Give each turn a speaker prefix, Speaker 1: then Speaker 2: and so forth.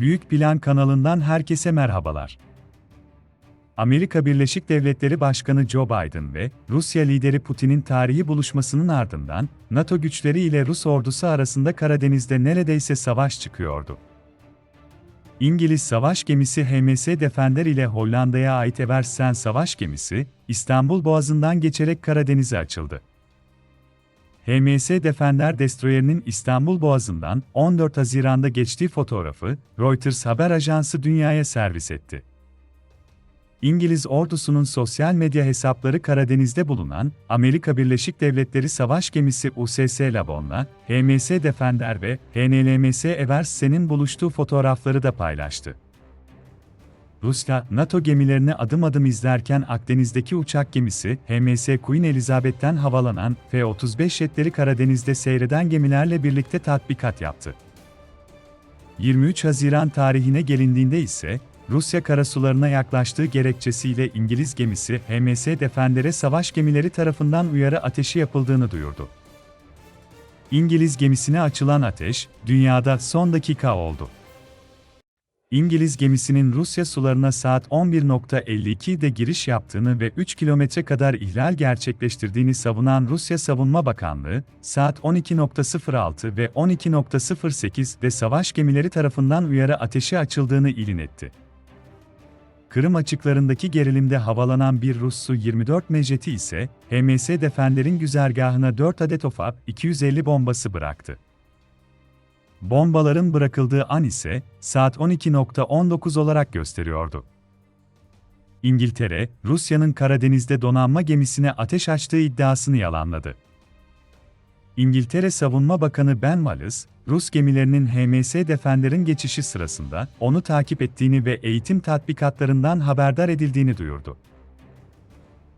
Speaker 1: Büyük Plan kanalından herkese merhabalar. Amerika Birleşik Devletleri Başkanı Joe Biden ve Rusya lideri Putin'in tarihi buluşmasının ardından NATO güçleri ile Rus ordusu arasında Karadeniz'de neredeyse savaş çıkıyordu. İngiliz savaş gemisi HMS Defender ile Hollanda'ya ait Eversen savaş gemisi, İstanbul Boğazı'ndan geçerek Karadeniz'e açıldı. HMS Defender Destroyer'inin İstanbul Boğazı'ndan 14 Haziran'da geçtiği fotoğrafı Reuters haber ajansı dünyaya servis etti. İngiliz ordusunun sosyal medya hesapları Karadeniz'de bulunan Amerika Birleşik Devletleri savaş gemisi USS Labon'la HMS Defender ve HNLMS Eversen'in buluştuğu fotoğrafları da paylaştı. Rusya, NATO gemilerini adım adım izlerken Akdeniz'deki uçak gemisi HMS Queen Elizabeth'ten havalanan F-35 jetleri Karadeniz'de seyreden gemilerle birlikte tatbikat yaptı. 23 Haziran tarihine gelindiğinde ise Rusya karasularına yaklaştığı gerekçesiyle İngiliz gemisi HMS Defender'e savaş gemileri tarafından uyarı ateşi yapıldığını duyurdu. İngiliz gemisine açılan ateş, dünyada son dakika oldu. İngiliz gemisinin Rusya sularına saat 11.52'de giriş yaptığını ve 3 kilometre kadar ihlal gerçekleştirdiğini savunan Rusya Savunma Bakanlığı, saat 12.06 ve 12.08'de savaş gemileri tarafından uyarı ateşi açıldığını ilin etti. Kırım açıklarındaki gerilimde havalanan bir Rus Su-24 meceti ise, HMS Defender'in güzergahına 4 adet OFAB 250 bombası bıraktı. Bombaların bırakıldığı an ise saat 12.19 olarak gösteriyordu. İngiltere, Rusya'nın Karadeniz'de donanma gemisine ateş açtığı iddiasını yalanladı. İngiltere Savunma Bakanı Ben Wallace, Rus gemilerinin HMS Defender'in geçişi sırasında onu takip ettiğini ve eğitim tatbikatlarından haberdar edildiğini duyurdu.